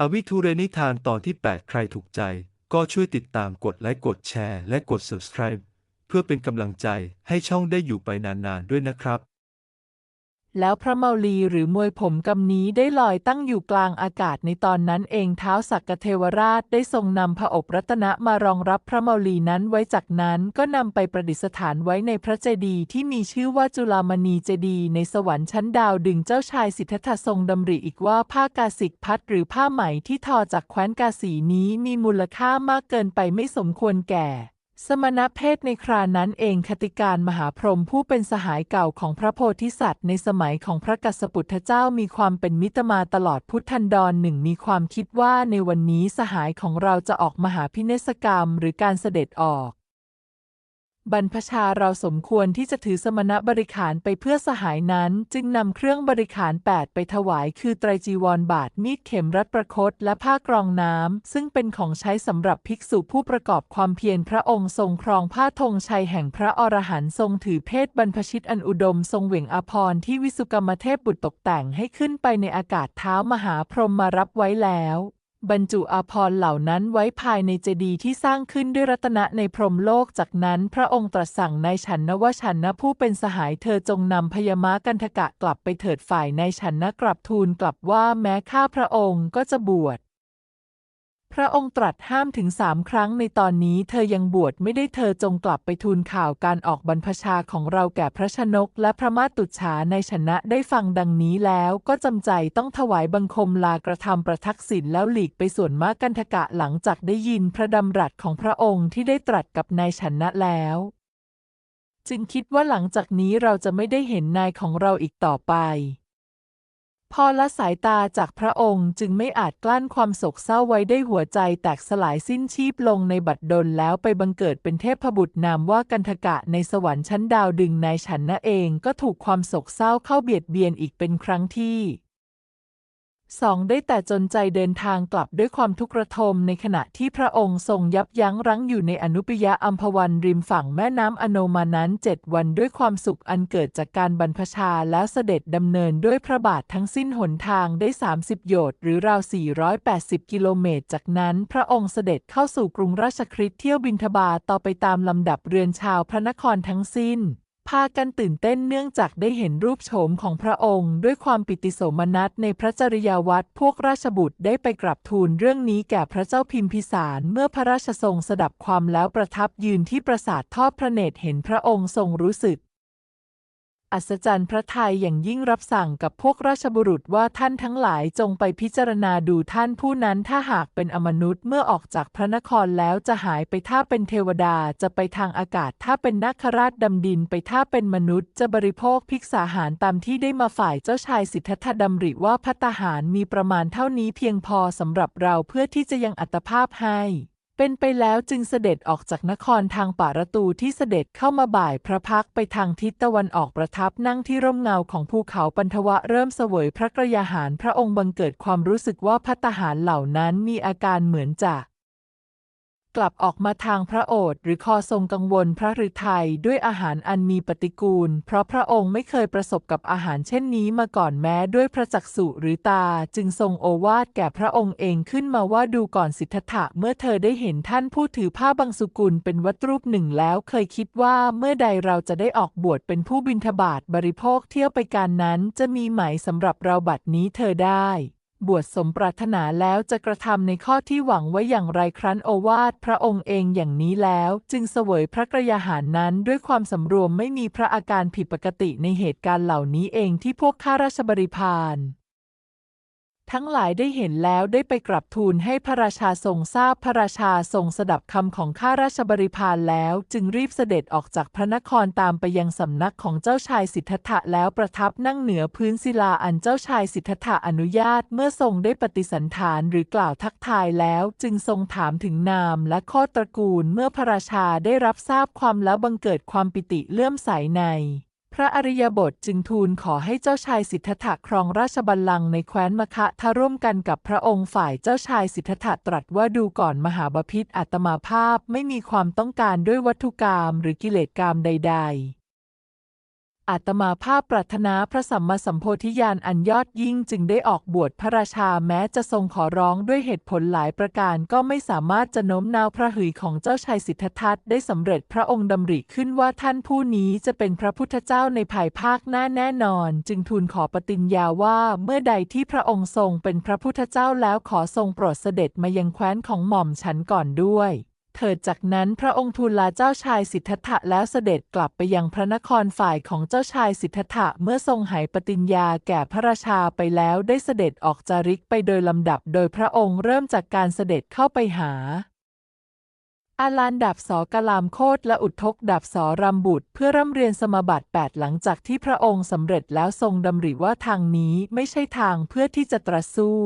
อวิทูเรนิทานตอนที่ 8 ใครถูกใจ ก็ช่วยติดตามกดไลค์กดแชร์และกด subscribe เพื่อเป็นกำลังใจให้ช่องได้อยู่ไปนานๆด้วยนะครับ แล้วพระเมาลีหรือมวยผมกำนี้ได้ลอยตั้งอยู่กลางอากาศในตอนนั้นเองเท้าสักกเทวราชได้ทรงนำพระอบรัตนะมารองรับพระเมาลีนั้นไว้จากนั้นก็นำไปประดิษฐานไว้ในพระเจดีย์ที่มีชื่อว่าจุลามณีเจดีย์ในสวรรค์ชั้นดาวดึงเจ้าชายสิทธัตถะทรงดำริอีกว่าผ้ากาสิกพัดหรือผ้าไหมที่ทอจากแคว้นกาสีนี้มีมูลค่ามากเกินไปไม่สมควรแก่ สมณเพศในครานั้นเองคติการมหาพรหมผู้เป็นสหายเก่าของพระโพธิสัตว์ในสมัยของพระกัสสปุทธเจ้ามีความเป็นมิตรมาตลอดพุทธันดรหนึ่งมีความคิดว่าในวันนี้สหายของเราจะออกมหาพิเนศกรรมหรือการเสด็จออก บรรพชาเราสมควรที่จะถือสมณบริขารไปเพื่อสหายนั้น จึงนำเครื่องบริขารแปดไปถวายคือไตรจีวรบาทมีดเข็มรัดประคตและผ้ากรองน้ำ ซึ่งเป็นของใช้สำหรับภิกษุผู้ประกอบความเพียรพระองค์ทรงครองผ้าธงชัยแห่งพระอรหันต์ทรงถือเพศบรรพชิตอันอุดมทรงเหว่งอภรที่วิสุกรรมเทพบุตรตกแต่งให้ขึ้นไปในอากาศเท้ามหาพรหมมารับไว้แล้ว บรรจุอาภรณ์เหล่านั้นไว้ภายในเจดีย์ที่สร้างขึ้นด้วยรัตนะในพรหมโลกจากนั้นพระองค์ตรัสสั่งนายฉันนะว่าฉันนะผู้เป็นสหายเธอจงนำพยามากันทกะกลับไปเถิดฝ่ายนายฉันนะกลับทูลกลับว่าแม้ข้าพระองค์ก็จะบวช พระองค์ตรัสห้ามถึงสามครั้งในตอนนี้เธอยังบวชไม่ได้เธอจงกลับไปทูลข่าวการออกบรรพชาของเราแก่พระชนก และพระมาตุฉาในชนะได้ฟังดังนี้แล้วก็จำใจต้องถวายบังคมลากระทำประทักษิณแล้วหลีกไปส่วนมากกันทกะหลังจากได้ยินพระดำรัสของพระองค์ที่ได้ตรัสกับนายชนะแล้ว จึงคิดว่าหลังจากนี้เราจะไม่ได้เห็นนายของเราอีกต่อไป พอละสายตาจากพระองค์จึงไม่อาจกลั้นความโศกเศร้าไว้ได้หัวใจแตกสลายสิ้นชีพลงในบัดดลแล้วไปบังเกิดเป็นเทพบุตรนามว่ากันทกะในสวรรค์ชั้นดาวดึงนายฉันนะเองก็ถูกความโศกเศร้าเข้าเบียดเบียนอีกเป็นครั้งที่ สองได้แต่จนใจเดินทางกลับด้วยความทุกข์ระทมในขณะที่พระองค์ทรงยับยั้งรั้งอยู่ในอนุปยะอัมพวันริมฝั่งแม่น้ำอโนมานั้นเจ็ดวันด้วยความสุขอันเกิดจากการบรรพชาแล้วเสด็จดำเนินด้วยพระบาททั้งสิ้นหนทางได้ 30 โยชน์หรือราว 480 กิโลเมตร จากนั้นพระองค์เสด็จเข้าสู่กรุงราชคฤห์เที่ยวบินทบาทต่อไปตามลำดับเรือนชาวพระนครทั้งสิ้น พากันตื่นเต้นเนื่องจากได้เห็นรูปโฉมของพระองค์ ด้วยความปิติโสมนัสในพระจริยาวัตรพวกราชบุตรได้ไปกราบทูลเรื่องนี้แก่พระเจ้าพิมพิสารเมื่อพระราชทรงสดับความแล้วประทับยืนที่ปราสาททอดพระเนตรเห็นพระองค์ทรงรู้สึก อัศจรรย์พระไทยอย่างยิ่งรับสั่งกับพวกราชบุรุษว่าท่านทั้งหลายจงไปพิจารณาดูท่านผู้นั้นถ้าหากเป็นอมนุษย์เมื่อออกจากพระนครแล้วจะหายไปถ้าเป็นเทวดาจะไปทางอากาศถ้าเป็นนาคราชดำดินไปถ้าเป็นมนุษย์จะบริโภคภิกษาหารตามที่ได้มาฝ่ายเจ้าชายสิทธัตถะดำริว่าพัตตาหารมีประมาณเท่านี้เพียงพอสำหรับเราเพื่อที่จะยังอัตภาพให้ เป็นไปแล้วจึงเสด็จออกจากนครทางป่าระตูที่เสด็จเข้ามาบ่ายพระพักไปทางทิศตะวันออกประทับนั่งที่ร่มเงาของภูเขาปันทวะเริ่มเสวยพระกระยาหารพระองค์บังเกิดความรู้สึกว่าพัตตาหารเหล่านั้นมีอาการเหมือนจะ กลับออกมาทางพระโอษฐ์หรือคอทรงกังวลพระฤทัยด้วยอาหารอันมีปฏิกูล เพราะพระองค์ไม่เคยประสบกับอาหารเช่นนี้มาก่อนแม้ด้วยพระจักษุหรือตา จึงทรงโอวาทแก่พระองค์เองขึ้นมาว่าดูก่อนสิทธัตถะเมื่อเธอได้เห็นท่านผู้ถือผ้าบางสุกุลเป็นวัตรูปหนึ่งแล้วเคยคิดว่าเมื่อใดเราจะได้ออกบวชเป็นผู้บิณฑบาตบริโภคเที่ยวไปการนั้นจะมีไหมสำหรับเราบัดนี้เธอได้ บวชสมปรารถนาแล้วจะกระทำในข้อที่หวังไว้อย่างไรครั้นโอวาทพระองค์เองอย่างนี้แล้ว จึงเสวยพระกระยาหารนั้นด้วยความสำรวมไม่มีพระอาการผิดปกติในเหตุการณ์เหล่านี้เองที่พวกข้าราชบริพาร ทั้งหลายได้เห็นแล้วได้ไปกราบทูลให้พระราชาทรงทราบพระราชาทรงสดับคำของข้าราชบริพารแล้ว จึงรีบเสด็จออกจากพระนครตามไปยังสำนักของเจ้าชายสิทธัตถะแล้วประทับนั่งเหนือพื้นศิลาอันเจ้าชายสิทธัตถะอนุญาตเมื่อทรงได้ปฏิสันฐานหรือกล่าวทักทายแล้ว จึงทรงถามถึงนามและข้อตระกูลเมื่อพระราชาได้รับทราบความแล้วบังเกิดความปิติเลื่อมใสใน พระอริยบทจึงทูลขอให้เจ้าชายสิทธัตถะครองราชบัลลังก์ในแคว้นมคะทะร่วมกันกับพระองค์ฝ่ายเจ้าชายสิทธัตถะตรัสว่าดูก่อนมหาบพิษอัตมาภาพไม่มีความต้องการด้วยวัตถุกรรมหรือกิเลสกรรมใด ๆ อาตมาภาพปรารถนาพระสัมมาสัมโพธิญาณอันยอดยิ่งจึงได้ออกบวชพระราชาแม้จะทรงขอร้องด้วยเหตุผลหลายประการก็ไม่สามารถจะโน้มน้าวพระหือของเจ้าชายสิทธัตถะได้สำเร็จพระองค์ดำริขึ้นว่าท่านผู้นี้จะเป็นพระพุทธเจ้าในภายภาคหน้าแน่นอน จึงทูลขอปฏิญญาว่าเมื่อใดที่พระองค์ทรงเป็นพระพุทธเจ้าแล้วขอทรงโปรดเสด็จมายังแคว้นของหม่อมฉันก่อนด้วย เถิดจากนั้นพระองค์ทูลลาเจ้าชายสิทธัตถะแล้วเสด็จกลับไปยังพระนครฝ่ายของเจ้าชายสิทธัตถะเมื่อทรงหายปฏิญญาแก่พระราชาไปแล้วได้เสด็จออกจาริกไปโดยลำดับ โดยพระองค์เริ่มจากการเสด็จเข้าไปหา อาลานดับสอกะลามโคตและอุทกดับสอรำบุตร เพื่อร่ำเรียนสมบัติแปดหลังจากที่พระองค์สำเร็จแล้วทรงดำริว่าทางนี้ไม่ใช่ทางเพื่อที่จะตรัสสู้